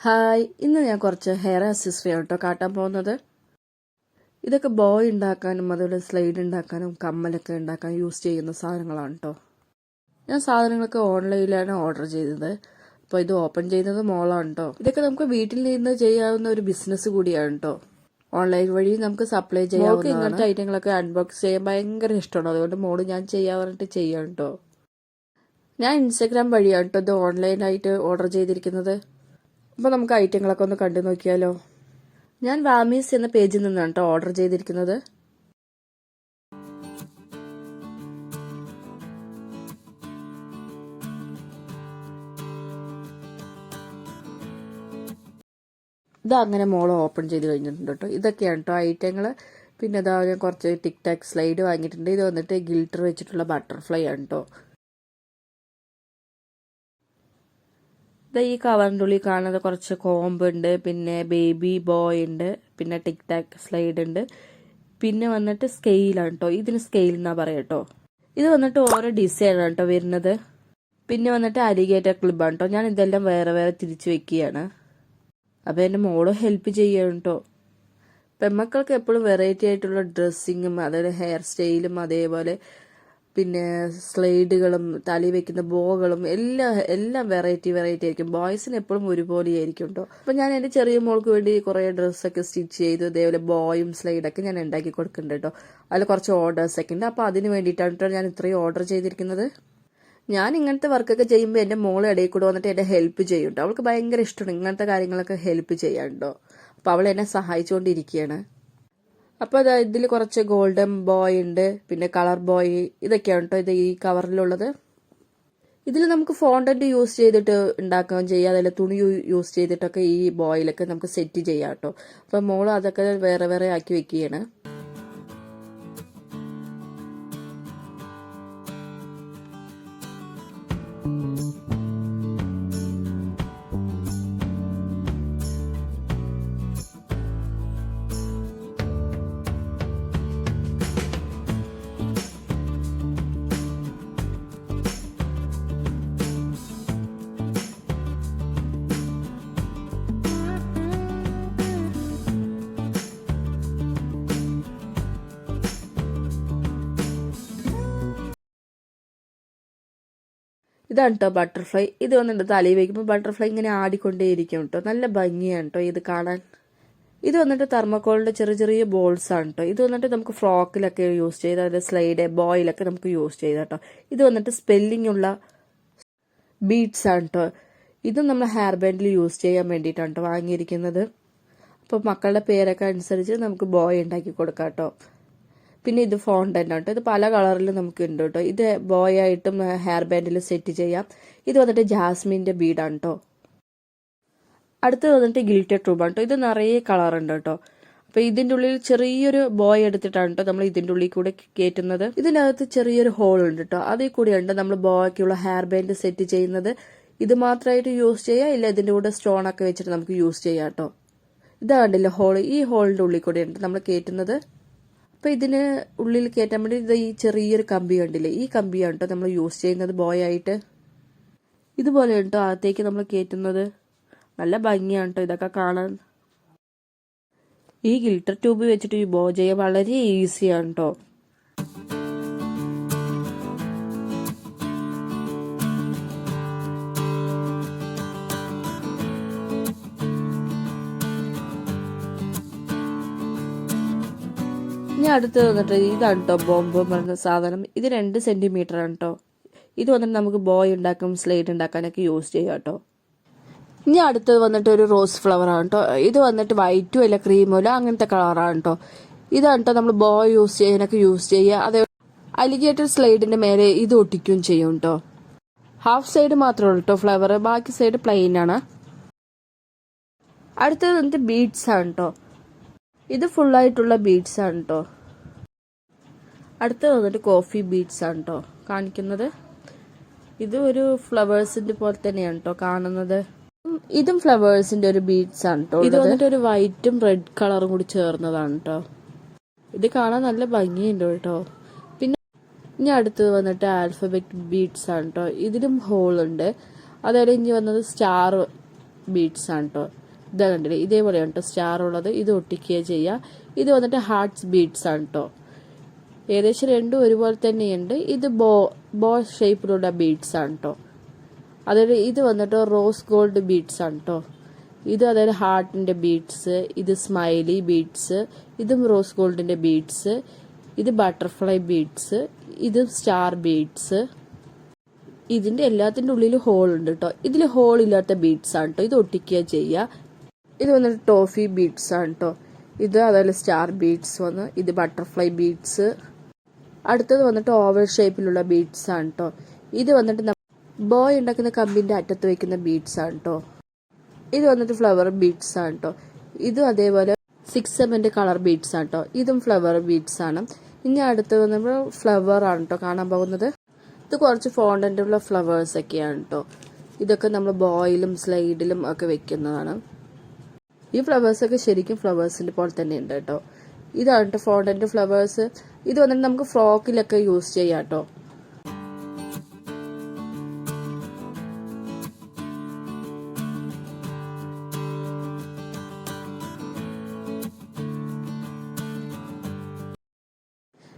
Hi ഇന്ന് ഞാൻ കുറച്ച് ഹെയർ ആക്സസറി ആട്ടോ കേട്ടോ കാട്ടാൻ പോകുന്നത്. ഇതൊക്കെ ബോയ് ഉണ്ടാക്കാനും അതുപോലെ സ്ലൈഡ് ഉണ്ടാക്കാനും കമ്മലൊക്കെ ഉണ്ടാക്കാൻ യൂസ് ചെയ്യുന്ന സാധനങ്ങളാണ് കേട്ടോ ഞാൻ സാധനങ്ങളൊക്കെ ഓൺലൈനിലാണ് ഓർഡർ ചെയ്തത്. അപ്പോൾ ഇത് ഓപ്പൺ ചെയ്യുന്നത് മോളാണ് കേട്ടോ ഇതൊക്കെ നമുക്ക് വീട്ടിൽ നിന്ന് ചെയ്യാവുന്ന ഒരു ബിസിനസ് കൂടിയാണ് കേട്ടോ ഓൺലൈൻ വഴി നമുക്ക് സപ്ലൈ ചെയ്യാം ഇങ്ങനത്തെ ഐറ്റങ്ങളൊക്കെ അൺബോക്സ് ചെയ്യാൻ ഭയങ്കര ഇഷ്ടമാണ്. അതുകൊണ്ട് മോൾ ഞാൻ ചെയ്യാൻ പറഞ്ഞിട്ട് ചെയ്യാം കേട്ടോ ഞാൻ ഇൻസ്റ്റഗ്രാം വഴിയാണ് കേട്ടോ ഇത് ഓൺലൈനായിട്ട് ഓർഡർ ചെയ്തിരിക്കുന്നത്. അപ്പോൾ നമുക്ക് ഐറ്റങ്ങളൊക്കെ ഒന്ന് കണ്ടു നോക്കിയാലോ. ഞാൻ വാമീസ് എന്ന പേജിൽ നിന്നാണ് കേട്ടോ ഓർഡർ ചെയ്തിരിക്കുന്നത്. ഇത് അങ്ങനെ മോൾ ഓപ്പൺ ചെയ്ത് കഴിഞ്ഞിട്ടുണ്ട് കേട്ടോ ഇതൊക്കെയാണ് കേട്ടോ ഐറ്റങ്ങൾ പിന്നെ ഇതാ ഞാൻ കുറച്ച് ടിക് ടാക് സ്ലൈഡ് വാങ്ങിയിട്ടുണ്ട്. ഇത് വന്നിട്ട് ഗിൽറ്റർ വെച്ചിട്ടുള്ള ബട്ടർഫ്ലൈ ആണ് കേട്ടോ ഈ കവറിന്റെ ഉള്ളിൽ കാണുന്നത് കുറച്ച് കോമ്പ് ഉണ്ട് പിന്നെ ബേബി ബോയ് ഉണ്ട് പിന്നെ ടിക് ടാക് സ്ലൈഡ് ഉണ്ട്. പിന്നെ വന്നിട്ട് സ്കെയിലാണ് കേട്ടോ ഇതിന് സ്കെയിൽ എന്നാ പറയാം കേട്ടോ ഇത് വന്നിട്ട് ഓരോ ഡിസൈനാണ് കേട്ടോ വരുന്നത്. പിന്നെ വന്നിട്ട് അലിഗേറ്റർ ക്ലിബാണ് കേട്ടോ ഞാൻ ഇതെല്ലാം വേറെ വേറെ തിരിച്ചു വെക്കുകയാണ്. അപ്പോൾ എന്റെ മോൾ ഹെൽപ്പ് ചെയ്യണം കേട്ടോ പെമ്മക്കൾക്ക് എപ്പോഴും വെറൈറ്റി ആയിട്ടുള്ള ഡ്രസ്സിങ്ങും അതായത് ഹെയർ സ്റ്റൈലും അതേപോലെ പിന്നെ സ്ലൈഡുകളും തലയിൽ വെക്കുന്ന ബോകളും എല്ലാം എല്ലാം വെറൈറ്റി വെറൈറ്റി ആയിരിക്കും. ബോയ്സിന് എപ്പോഴും ഒരുപോലെ ആയിരിക്കും കേട്ടോ അപ്പം ഞാൻ എന്റെ ചെറിയ മോൾക്ക് വേണ്ടി കുറേ ഡ്രസ്സൊക്കെ സ്റ്റിച്ച് ചെയ്തു. അതേപോലെ ബോയും സ്ലൈഡൊക്കെ ഞാൻ ഉണ്ടാക്കി കൊടുക്കുന്നുണ്ട് കേട്ടോ അതിൽ കുറച്ച് ഓർഡേഴ്സൊക്കെ ഉണ്ട്. അപ്പോൾ അതിന് വേണ്ടിയിട്ടാണ് കേട്ടോ ഞാൻ ഇത്രയും ഓർഡർ ചെയ്തിരിക്കുന്നത്. ഞാൻ ഇങ്ങനത്തെ വർക്കൊക്കെ ചെയ്യുമ്പോൾ എന്റെ മോൾ ഇടയിൽ കൂടെ വന്നിട്ട് എന്നെ ഹെൽപ്പ് ചെയ്യുന്നുണ്ട് അവൾക്ക് ഭയങ്കര ഇഷ്ടമാണ് ഇങ്ങനത്തെ കാര്യങ്ങളൊക്കെ ഹെൽപ്പ് ചെയ്യാൻ കേട്ടോ അപ്പോൾ അവൾ എന്നെ സഹായിച്ചുകൊണ്ടിരിക്കുകയാണ് അപ്പോൾ അതാ ഇതിൽ കുറച്ച് ഗോൾഡൻ ബോയ് ഉണ്ട് പിന്നെ കളർ ബോയ് ഇതൊക്കെയാണ് കേട്ടോ ഇത് ഈ കവറിലുള്ളത്. ഇതിൽ നമുക്ക് ഫോണ്ടന്റ് യൂസ് ചെയ്തിട്ട് ഉണ്ടാക്കുകയും ചെയ്യാം. അതല്ല തുണി യൂസ് ചെയ്തിട്ടൊക്കെ ഈ ബോയിലൊക്കെ നമുക്ക് സെറ്റ് ചെയ്യാം കേട്ടോ അപ്പം മോൾ അതൊക്കെ വേറെ വേറെ ആക്കി വെക്കുകയാണ്. ഇതാണ് കേട്ടോ ബട്ടർഫ്ലൈ ഇത് വന്നിട്ട് തലയിൽ വയ്ക്കുമ്പോൾ ബട്ടർഫ്ലൈ ഇങ്ങനെ ആടിക്കൊണ്ടേയിരിക്കും കേട്ടോ നല്ല ഭംഗിയാണ് കേട്ടോ ഇത് കാണാൻ. ഇത് വന്നിട്ട് തെർമക്കോളിന്റെ ചെറിയ ചെറിയ ബോൾസ് ആണ് കേട്ടോ ഇത് വന്നിട്ട് നമുക്ക് ഫ്രോക്കിലൊക്കെ യൂസ് ചെയ്ത് അതായത് സ്ലൈഡ് ബോയിലൊക്കെ നമുക്ക് യൂസ് ചെയ്ത് കേട്ടോ ഇത് വന്നിട്ട് സ്പെല്ലിംഗ് ഉള്ള ബീഡ്സ് ആണ് കേട്ടോ ഇതും നമ്മൾ ഹെയർ ബാൻഡിൽ യൂസ് ചെയ്യാൻ വേണ്ടിയിട്ടാണ് കേട്ടോ വാങ്ങിയിരിക്കുന്നത്. അപ്പോൾ മക്കളുടെ പേരൊക്കെ അനുസരിച്ച് നമുക്ക് ബോയ് ഉണ്ടാക്കി കൊടുക്കാം കേട്ടോ പിന്നെ ഇത് ഫോണ്ടന്റ് ആണ് ഇത് പല കളറിലും നമുക്ക് ഉണ്ട് കേട്ടോ ഇത് ബോയ് ആയിട്ടും ഹെയർ ബാൻഡിൽ സെറ്റ് ചെയ്യാം. ഇത് വന്നിട്ട് ജാസ്മിന്റെ ബീഡാണ് കേട്ടോ അടുത്തത് വന്നിട്ട് ഗിൽറ്റഡ് ട്യൂബാണ് കേട്ടോ ഇത് നിറയെ കളർ ഉണ്ട് കേട്ടോ അപ്പോൾ ഇതിന്റെ ഉള്ളിൽ ചെറിയൊരു ബോയ് എടുത്തിട്ടാണ് കേട്ടോ നമ്മൾ ഇതിന്റെ ഉള്ളിൽ കൂടെ കയറ്റുന്നത് ഇതിനകത്ത് ചെറിയൊരു ഹോൾ ഉണ്ട് കേട്ടോ അതിൽ കൂടെയുണ്ട് നമ്മൾ ബോയ്ക്കുള്ള ഹെയർ ബാൻഡ് സെറ്റ് ചെയ്യുന്നത്. ഇത് മാത്രമായിട്ട് യൂസ് ചെയ്യാം. ഇല്ല ഇതിന്റെ കൂടെ സ്റ്റോൺ ഒക്കെ വെച്ചിട്ട് നമുക്ക് യൂസ് ചെയ്യാം കേട്ടോ ഇതാ ഹോൾ ഈ ഹോളിന്റെ ഉള്ളിൽ കൂടെയുണ്ട് നമ്മൾ കയറ്റുന്നത് അപ്പോൾ ഇതിന് ഉള്ളിൽ കയറ്റാൻ വേണ്ടി ഇത് ഈ ചെറിയൊരു കമ്പി കണ്ടില്ലേ? ഈ കമ്പിയാണ് കേട്ടോ നമ്മൾ യൂസ് ചെയ്യുന്നത്. ബോയ് ആയിട്ട്. ഇതുപോലെ കേട്ടോ അകത്തേക്ക് നമ്മൾ കയറ്റുന്നത് നല്ല ഭംഗിയാണ് കേട്ടോ ഇതൊക്കെ കാണാൻ. ഈ ഗിൽട്ടർ ട്യൂബ് വെച്ചിട്ട് ഈ ബോ ചെയ്യാൻ വളരെ ഈസിയാണ് കേട്ടോ ഇനി അടുത്ത് വന്നിട്ട് ഇതാണ് കേട്ടോ ബോംബ് പറഞ്ഞ സാധനം. ഇത് രണ്ട് സെന്റിമീറ്റർ ആണ് കേട്ടോ ഇത് വന്നിട്ട് നമുക്ക് ബോയ് ഉണ്ടാക്കും സ്ലേറ്റ് ഉണ്ടാക്കാനൊക്കെ യൂസ് ചെയ്യാം കേട്ടോ ഇനി അടുത്തത് വന്നിട്ട് ഒരു റോസ് ഫ്ലവർ ആണ് കേട്ടോ ഇത് വന്നിട്ട് വൈറ്റും അല്ല ക്രീമോ അല്ല അങ്ങനത്തെ കളറാണ് കേട്ടോ ഇതാണ് കേട്ടോ നമ്മൾ ബോയ് യൂസ് ചെയ്യാനൊക്കെ യൂസ് ചെയ്യുക. അതേ അലിഗേറ്റർ സ്ലൈഡിന്റെ മേലെ ഇത് ഒട്ടിക്കുകയും ചെയ്യും കേട്ടോ ഹാഫ് സൈഡ് മാത്രമേ ഉള്ളൂ കേട്ടോ ഫ്ലവർ ബാക്കി സൈഡ് പ്ലെയിൻ ആണ്. അടുത്തത് വന്നിട്ട് ബീഡ്സ് ആണ് കേട്ടോ ഇത് ഫുള്ളായിട്ടുള്ള ബീഡ്സ് ആണ് കേട്ടോ അടുത്ത് വന്നിട്ട് കോഫി ബീഡ്സ് ആണ് കേട്ടോ കാണിക്കുന്നത്. ഇത് ഒരു ഫ്ലവേഴ്സിന്റെ പോലെ തന്നെയാണ് കേട്ടോ കാണുന്നത്. ഇതും ഫ്ലവേഴ്സിന്റെ ഒരു ബീഡ്സ് ആണ് കേട്ടോ ഇത് വന്നിട്ട് ഒരു വൈറ്റും റെഡ് കളറും കൂടി ചേർന്നതാണ് കേട്ടോ ഇത് കാണാൻ നല്ല ഭംഗിയുണ്ട് കേട്ടോ. പിന്നെ ഇനി അടുത്തത് വന്നിട്ട് ആൽഫബറ്റ് ബീഡ്സ് ആണ് കേട്ടോ ഇതിലും ഹോൾ ഉണ്ട്. അതേപോലെ ഇനി വന്നത് സ്റ്റാർ ബീഡ്സ് ആണ് കേട്ടോ ഇതാ കണ്ടില്ലേ ഇതേപോലെയാണ് കേട്ടോ സ്റ്റാർ ഉള്ളത്. ഇത് ഒട്ടിക്കുക ചെയ്യുക ഇത് വന്നിട്ട് ഹാർട്ട്സ് ബീഡ്സ് ആണ് കേട്ടോ ഏകദേശം രണ്ടും ഒരുപോലെ തന്നെയുണ്ട്. ഇത് ബോ ബോ ഷേപ്പിലുള്ള ബീഡ്സ് ആണ് കേട്ടോ അതായത് ഇത് വന്നിട്ട് റോസ് ഗോൾഡ് ബീഡ്സ് ആണ് കേട്ടോ ഇത് അതായത് ഹാർട്ടിന്റെ ബീഡ്സ് ഇത് സ്മൈലി ബീഡ്സ് ഇതും റോസ് ഗോൾഡിന്റെ ബീഡ്സ് ഇത് ബട്ടർഫ്ലൈ ബീഡ്സ് ഇതും സ്റ്റാർ ബീഡ്സ് ഇതിന്റെ എല്ലാത്തിന്റെ ഉള്ളിൽ ഹോൾ ഉണ്ട് കേട്ടോ ഇതിൽ ഹോൾ ഇല്ലാത്ത ബീഡ്സ് ആണ് കേട്ടോ ഇത് ഒട്ടിക്കുക ചെയ്യുക ഇത് വന്നിട്ട് ടോഫി ബീഡ്സ് ആണ് കേട്ടോ ഇത് അതുപോലെ സ്റ്റാർ ബീഡ്സ് വന്ന് ഇത് ബട്ടർഫ്ലൈ ബീഡ്സ് അടുത്തത് വന്നിട്ട് ഓവൽ ഷേപ്പിലുള്ള ബീഡ്സ് ആണ് കേട്ടോ ഇത് വന്നിട്ട് ബോയ് ഉണ്ടാക്കുന്ന കമ്പിന്റെ അറ്റത്ത് വെക്കുന്ന ബീഡ്സ് ആണ് കേട്ടോ ഇത് വന്നിട്ട് ഫ്ലവർ ബീഡ്സ് ആണ് കേട്ടോ ഇതും അതേപോലെ സിക്സ് സെവന്റെ കളർ ബീഡ്സ് ആണ് കേട്ടോ ഇതും ഫ്ലവർ ബീഡ്സ് ആണ്. ഇനി അടുത്ത് വന്നപ്പോൾ ഫ്ലവർ ആണ് കേട്ടോ കാണാൻ പോകുന്നത്. ഇത് കുറച്ച് ഫോണ്ടന്റുള്ള ഫ്ലവേഴ്സ് ഒക്കെയാണ് കേട്ടോ ഇതൊക്കെ നമ്മൾ ബോയിലും സ്ലൈഡിലും ഒക്കെ വെക്കുന്നതാണ്. ഈ ഫ്ലവേഴ്സൊക്കെ ശരിക്കും ഫ്ലവേഴ്സിന്റെ പോലെ തന്നെ ഉണ്ട് കേട്ടോ. ഇതാണ് കേട്ടോ ഫോണ്ടന്റ് ഫ്ലവേഴ്സ് ഇത് വന്നിട്ട് നമുക്ക് ഫ്രോക്കിലൊക്കെ യൂസ് ചെയ്യാം കേട്ടോ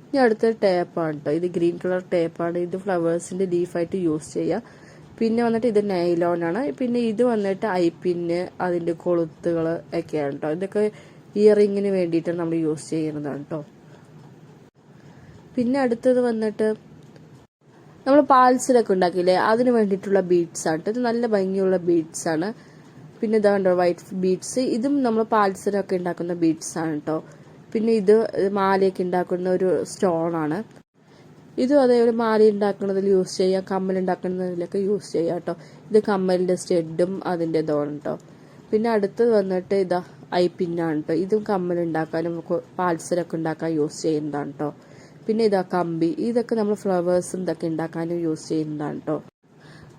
ഇനി അടുത്ത ടേപ്പാണ് കേട്ടോ ഇത് ഗ്രീൻ കളർ ടേപ്പാണ് ഇത് ഫ്ലവേഴ്സിന്റെ ലീഫായിട്ട് യൂസ് ചെയ്യാം. പിന്നെ വന്നിട്ട് ഇത് നൈലോൺ ആണ്. പിന്നെ ഇത് വന്നിട്ട് ഐപ്പിന് അതിന്റെ കൊളുത്തുകൾ ഒക്കെയാണ് കേട്ടോ ഇതൊക്കെ ഇയറിങ്ങിന് വേണ്ടിയിട്ടാണ് നമ്മൾ യൂസ് ചെയ്യുന്നതാണ് കേട്ടോ പിന്നെ അടുത്തത് വന്നിട്ട് നമ്മൾ പാൽസിലൊക്കെ ഉണ്ടാക്കിയില്ലേ അതിന് വേണ്ടിയിട്ടുള്ള ബീഡ്സ് ആണ് ഇത് നല്ല ഭംഗിയുള്ള ബീഡ്സ് ആണ്. പിന്നെ ഇതാണ്ടോ വൈറ്റ് ബീഡ്സ് ഇതും നമ്മൾ പാൽസിലൊക്കെ ഉണ്ടാക്കുന്ന ബീഡ്സ് ആണ് കേട്ടോ പിന്നെ ഇത് മാലയൊക്കെ ഉണ്ടാക്കുന്ന ഒരു സ്റ്റോൺ ആണ്. ഇതും അതേപോലെ മാല ഉണ്ടാക്കുന്നതിൽ യൂസ് ചെയ്യാം കമ്മൽ ഉണ്ടാക്കുന്നതിലൊക്കെ യൂസ് ചെയ്യാം കേട്ടോ. ഇത് കമ്മലിന്റെ സ്റ്റെഡും അതിന്റെ ഇതാണ് കേട്ടോ. പിന്നെ അടുത്തത് വന്നിട്ട് ഇതാ ഐ പിന്നാണ് കേട്ടോ. ഇതും കമ്മൽ ഉണ്ടാക്കാനും പാൽസരൊക്കെ ഉണ്ടാക്കാൻ യൂസ് ചെയ്യുന്നതാണ് കേട്ടോ. പിന്നെ ഇതാ കമ്പി. ഇതൊക്കെ നമ്മൾ ഫ്ലവേഴ്സും ഇതൊക്കെ ഉണ്ടാക്കാനും യൂസ് ചെയ്യുന്നതാണ് കേട്ടോ.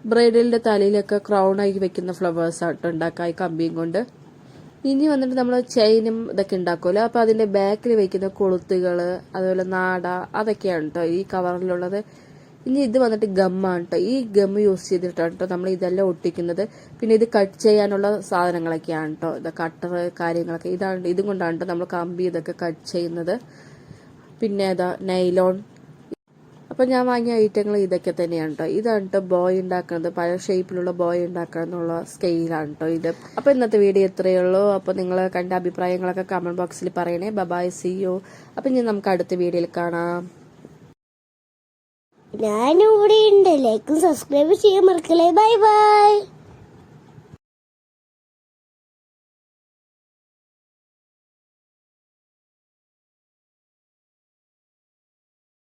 ബ്രൈഡലിന്റെ തലയിലൊക്കെ ആയി വെക്കുന്ന ഫ്ലവേഴ്സ് ആട്ടോ ഉണ്ടാക്കാം ഈ കമ്പിയും കൊണ്ട്. ഇനി വന്നിട്ട് നമ്മൾ ചെയിനും ഇതൊക്കെ ഉണ്ടാക്കുമല്ലോ. അപ്പൊ അതിന്റെ ബാക്കിൽ വെക്കുന്ന കൊളുത്തുകൾ അതുപോലെ നാട അതൊക്കെയാണ് കേട്ടോ ഈ കവറിലുള്ളത് ഇനി ഇത് വന്നിട്ട് ഗമ്മാണ് കേട്ടോ ഈ ഗം യൂസ് ചെയ്തിട്ടാണ് കേട്ടോ നമ്മൾ ഇതെല്ലാം ഒട്ടിക്കുന്നത്. പിന്നെ ഇത് കട്ട് ചെയ്യാനുള്ള സാധനങ്ങളൊക്കെയാണ് കേട്ടോ ഇത് കട്ടർ കാര്യങ്ങളൊക്കെ. ഇതാണ് ഇതും കൊണ്ടാണ് കേട്ടോ നമ്മൾ കമ്പി ഇതൊക്കെ കട്ട് ചെയ്യുന്നത്. പിന്നെ ഏതാ നൈലോൺ അപ്പൊ ഞാൻ വാങ്ങിയ ഐറ്റങ്ങൾ ഇതൊക്കെ തന്നെയാണ് കേട്ടോ ഇതാണ് കേട്ടോ ബോയ് ഉണ്ടാക്കുന്നത്. പല ഷേപ്പിലുള്ള ബോയ് ഉണ്ടാക്കുക എന്നുള്ള സ്കെയിലാണ് കേട്ടോ ഇത്. അപ്പൊ ഇന്നത്തെ വീഡിയോ ഇത്രയേ ഉള്ളൂ. അപ്പൊ നിങ്ങൾ കണ്ട അഭിപ്രായങ്ങളൊക്കെ കമന്റ് ബോക്സിൽ പറയണേ. ബബായ് സി യു അപ്പൊ ഇനി നമുക്ക് അടുത്ത വീഡിയോയിൽ കാണാം. ഞാനും ഇവിടെ ഉണ്ട് ലൈക്കും സബ്സ്ക്രൈബ് ചെയ്യാൻ മറക്കല്ലേ. Bye bye